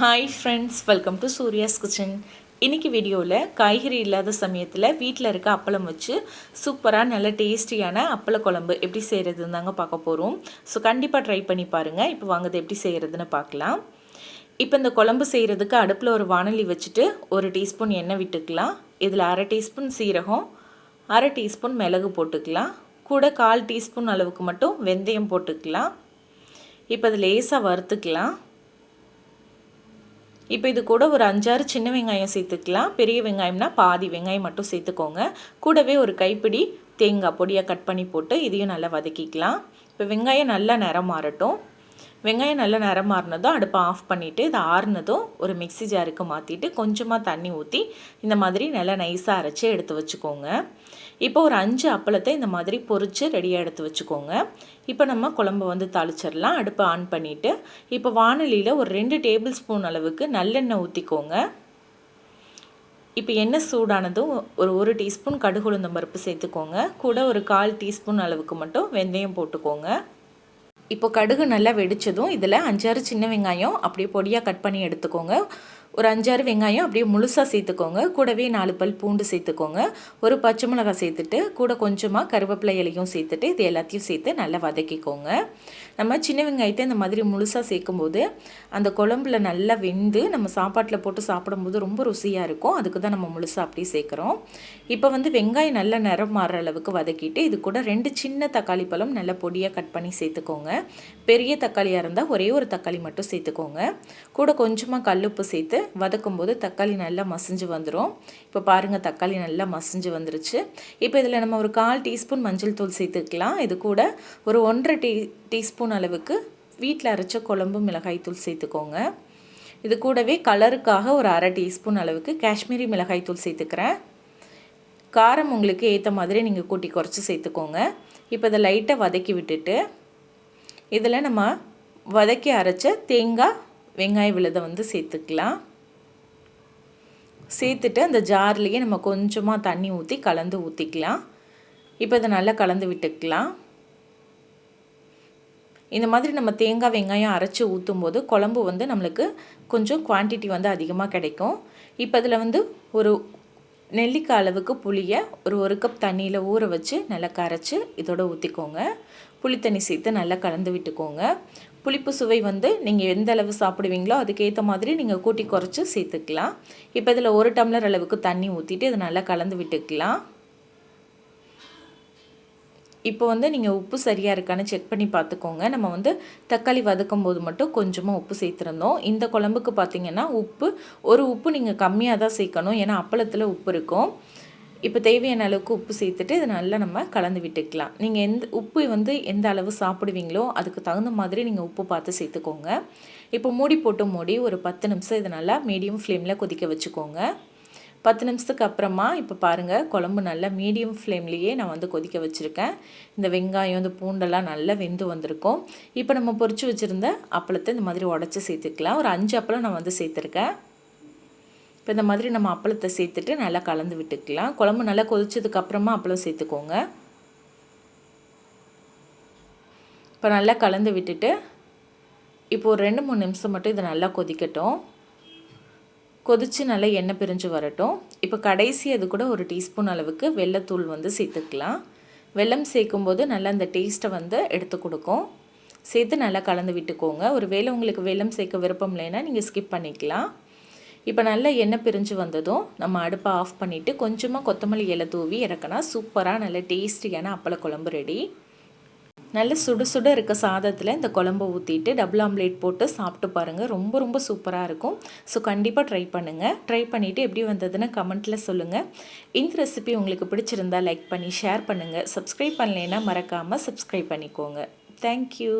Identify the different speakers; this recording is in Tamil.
Speaker 1: Hi friends welcome to Surya's kitchen இன்றைக்கி வீடியோவில் காய்கறி இல்லாத சமயத்தில் வீட்டில் இருக்க அப்பளம் வச்சு சூப்பராக நல்ல டேஸ்டியான அப்பள குழம்பு எப்படி செய்கிறதுன்னு தாங்க பார்க்க போகிறோம் ஸோ கண்டிப்பாக ட்ரை பண்ணி பாருங்கள் இப்போ வாங்குறது எப்படி செய்கிறதுன்னு பார்க்கலாம். இப்போ இந்த குழம்பு செய்கிறதுக்கு அடுப்பில் ஒரு வானொலி வச்சுட்டு ஒரு டீஸ்பூன் எண்ணெய் விட்டுக்கலாம். இதில் அரை டீஸ்பூன் சீரகம் அரை டீஸ்பூன் மிளகு போட்டுக்கலாம். கூட கால் டீஸ்பூன் அளவுக்கு மட்டும் வெந்தயம் போட்டுக்கலாம். இப்போ அது லேசாக வறுத்துக்கலாம். இப்போ இது கூட ஒரு அஞ்சாறு சின்ன வெங்காயம் சேர்த்துக்கலாம். பெரிய வெங்காயம்னா பாதி வெங்காயம் மட்டும் சேர்த்துக்கோங்க. கூடவே ஒரு கைப்பிடி தேங்காய் பொடியாக கட் பண்ணி போட்டு இதையும் நல்லா வதக்கிக்கலாம். இப்போ வெங்காயம் நல்லா நிறம் மாறட்டும். வெங்காயம் நல்லா நிறம் மாறினதும் அடுப்பை ஆஃப் பண்ணிவிட்டு இதை ஆறுனதும் ஒரு மிக்சி ஜாருக்கு மாற்றிட்டு கொஞ்சமாக தண்ணி ஊற்றி இந்த மாதிரி நல்லா நைஸாக அரைச்சி எடுத்து வச்சுக்கோங்க. இப்போ ஒரு அஞ்சு அப்பளத்தை இந்த மாதிரி பொறிச்சு ரெடியாக எடுத்து வச்சுக்கோங்க. இப்போ நம்ம குழம்பு வந்து தாளிச்சிடலாம். அடுப்பை ஆன் பண்ணிவிட்டு இப்போ வானொலியில் ஒரு ரெண்டு டேபிள் ஸ்பூன் அளவுக்கு நல்லெண்ணெய் ஊற்றிக்கோங்க இப்போ எண்ணெய் சூடானதும் ஒரு ஒரு டீஸ்பூன் கடுகுளுந்தம் பருப்பு சேர்த்துக்கோங்க. கூட ஒரு கால் டீஸ்பூன் அளவுக்கு மட்டும் வெந்தயம் போட்டுக்கோங்க. இப்போ கடுகு நல்லா வெடித்ததும் இதில் அஞ்சாறு சின்ன வெங்காயம் அப்படியே பொடியாக கட் பண்ணி எடுத்துக்கோங்க. ஒரு அஞ்சாறு வெங்காயம் அப்படியே முழுசாக சேர்த்துக்கோங்க. கூடவே நாலு பல் பூண்டு சேர்த்துக்கோங்க. ஒரு பச்சை மிளகாய் சேர்த்துட்டு கூட கொஞ்சமாக கருவேப்பிலை இலையும் சேர்த்துட்டு இது எல்லாத்தையும் சேர்த்து நல்லா வதக்கிக்கோங்க. நம்ம சின்ன வெங்காயத்தை இந்த மாதிரி முழுசாக சேர்க்கும்போது அந்த குழம்புல நல்லா வெந்து நம்ம சாப்பாட்டில் போட்டு சாப்பிடும்போது ரொம்ப ருசியாக இருக்கும். அதுக்கு தான் நம்ம முழுசாக அப்படியே சேர்க்குறோம். இப்போ வந்து வெங்காயம் நல்லா நிறம் மாறுற அளவுக்கு வதக்கிட்டு இது கூட ரெண்டு சின்ன தக்காளி பழம் நல்லா பொடியாக கட் பண்ணி சேர்த்துக்கோங்க. பெரிய தக்காளியாக இருந்தால் ஒரே ஒரு தக்காளி மட்டும் சேர்த்துக்கோங்க. கூட கொஞ்சமாக கல்லுப்பு சேர்த்து வதக்கும் போது தக்காளி நல்லா மசிஞ்சு வந்துடும் இப்போ பாருங்கள் தக்காளி நல்லா மசிஞ்சு வந்துருச்சு. இப்போ இதில் நம்ம ஒரு கால் டீஸ்பூன் மஞ்சள் தூள் சேர்த்துக்கலாம். இது கூட ஒரு ஒன்றரை டீ டீஸ்பூன் அளவுக்கு வீட்டில் அரைச்ச குழம்பு மிளகாய் தூள் சேர்த்துக்கோங்க. இது கூடவே கலருக்காக ஒரு அரை டீஸ்பூன் அளவுக்கு காஷ்மீரி மிளகாய் தூள் சேர்த்துக்கிறேன். காரம் உங்களுக்கு ஏற்ற மாதிரி நீங்கள் கூட்டி குறைச்சி சேர்த்துக்கோங்க. இப்போ இதை லைட்டாக வதக்கி விட்டுட்டு இதில் நம்ம வதக்கி அரைச்ச தேங்காய் வெங்காய விழுதை வந்து சேர்த்துக்கலாம். சேர்த்துட்டு அந்த ஜார்லேயே நம்ம கொஞ்சமாக தண்ணி ஊற்றி கலந்து ஊற்றிக்கலாம் இப்போ இதை நல்லா கலந்து விட்டுக்கலாம். இந்த மாதிரி நம்ம தேங்காய் வெங்காயம் அரைச்சி ஊற்றும் போது குழம்பு வந்து நம்மளுக்கு கொஞ்சம் குவான்டிட்டி வந்து அதிகமாக கிடைக்கும். இப்போ இதில் வந்து ஒரு நெல்லிக்காய் அளவுக்கு புளியை ஒரு ஒரு கப் தண்ணியில் ஊற வச்சு நல்லா கரைச்சி இதோட ஊற்றிக்கோங்க புளி தண்ணி சேர்த்து நல்லா கலந்து விட்டுக்கோங்க. புளிப்பு சுவை வந்து நீங்கள் எந்த அளவு சாப்பிடுவீங்களோ அதுக்கேற்ற மாதிரி நீங்கள் கூட்டி குறைச்சி சேர்த்துக்கலாம். இப்போ இதில் ஒரு டம்ளர் அளவுக்கு தண்ணி ஊற்றிட்டு இதை நல்லா கலந்து விட்டுக்கலாம். இப்போ வந்து நீங்கள் உப்பு சரியாக இருக்கான்னு செக் பண்ணி பார்த்துக்கோங்க. நம்ம வந்து தக்காளி வதக்கும் போது மட்டும் கொஞ்சமாக உப்பு சேர்த்துருந்தோம். இந்த குழம்புக்கு பார்த்திங்கன்னா உப்பு ஒரு உப்பு நீங்கள் கம்மியாக தான் சேர்க்கணும். ஏன்னா அப்பளத்தில் உப்பு இருக்கும். இப்போ தேவையான அளவுக்கு உப்பு சேர்த்துட்டு இதை நல்லா நம்ம கலந்து விட்டுக்கலாம். நீங்கள் எந்த உப்பு வந்து எந்த அளவு சாப்பிடுவீங்களோ அதுக்கு தகுந்த மாதிரி நீங்கள் உப்பு பார்த்து சேர்த்துக்கோங்க. இப்போ மூடி போட்டு மூடி ஒரு பத்து நிமிஷம் இதை நல்லா மீடியம் ஃப்ளேமில் கொதிக்க வச்சுக்கோங்க. பத்து நிமிஷத்துக்கு அப்புறமா இப்போ பாருங்கள் குழம்பு நல்லா மீடியம் ஃப்ளேம்லேயே நான் வந்து கொதிக்க வச்சுருக்கேன். இந்த வெங்காயம் இந்த பூண்டெல்லாம் நல்லா வெந்து வந்திருக்கும். இப்போ நம்ம பொறிச்சு வச்சுருந்த அப்பளத்தை இந்த மாதிரி உடச்சி சேர்த்துக்கலாம். ஒரு அஞ்சு அப்பளம் நான் வந்து சேர்த்துருக்கேன். இப்போ இந்த மாதிரி நம்ம அப்பளத்தை சேர்த்துட்டு நல்லா கலந்து விட்டுக்கலாம். குழம்பு நல்லா கொதிச்சதுக்கப்புறமா அப்பளம் சேர்த்துக்கோங்க. இப்போ நல்லா கலந்து விட்டுட்டு இப்போ ஒரு ரெண்டு மூணு நிமிஷம் மட்டும் இதை நல்லா கொதிக்கட்டும். கொதித்து நல்லா எண்ணெய் பிரிஞ்சு வரட்டும். இப்போ கடைசி அது கூட ஒரு டீஸ்பூன் அளவுக்கு வெள்ளத்தூள் வந்து சேர்த்துக்கலாம். வெல்லம் சேர்க்கும்போது நல்லா அந்த டேஸ்ட்டை வந்து எடுத்து கொடுக்கும். சேர்த்து நல்லா கலந்து விட்டுக்கோங்க. ஒரு வேளை உங்களுக்கு வெல்லம் சேர்க்க விருப்பம் இல்லைன்னா நீங்கள் ஸ்கிப் பண்ணிக்கலாம். இப்போ நல்லா எண்ணெய் பிரிஞ்சு வந்ததும் நம்ம அடுப்பை ஆஃப் பண்ணிவிட்டு கொஞ்சமாக கொத்தமல்லி இலை தூவி இறக்கினா சூப்பராக நல்ல டேஸ்டியான அப்பள குழம்பு ரெடி நல்ல சுடு சுட இருக்க சாதத்தில் இந்த குழம்பு ஊற்றிட்டு டபுள் ஆம்லேட் போட்டு சாப்பிட்டு பாருங்கள் ரொம்ப ரொம்ப சூப்பராக இருக்கும். ஸோ கண்டிப்பாக ட்ரை பண்ணுங்கள் ட்ரை பண்ணிவிட்டு எப்படி வந்ததுன்னு கமெண்ட்டில் சொல்லுங்கள் இந்த ரெசிபி உங்களுக்கு பிடிச்சிருந்தா லைக் பண்ணி ஷேர் பண்ணுங்கள் சப்ஸ்கிரைப் பண்ணலைன்னா மறக்காமல் சப்ஸ்கிரைப் பண்ணிக்கோங்க. தேங்க்யூ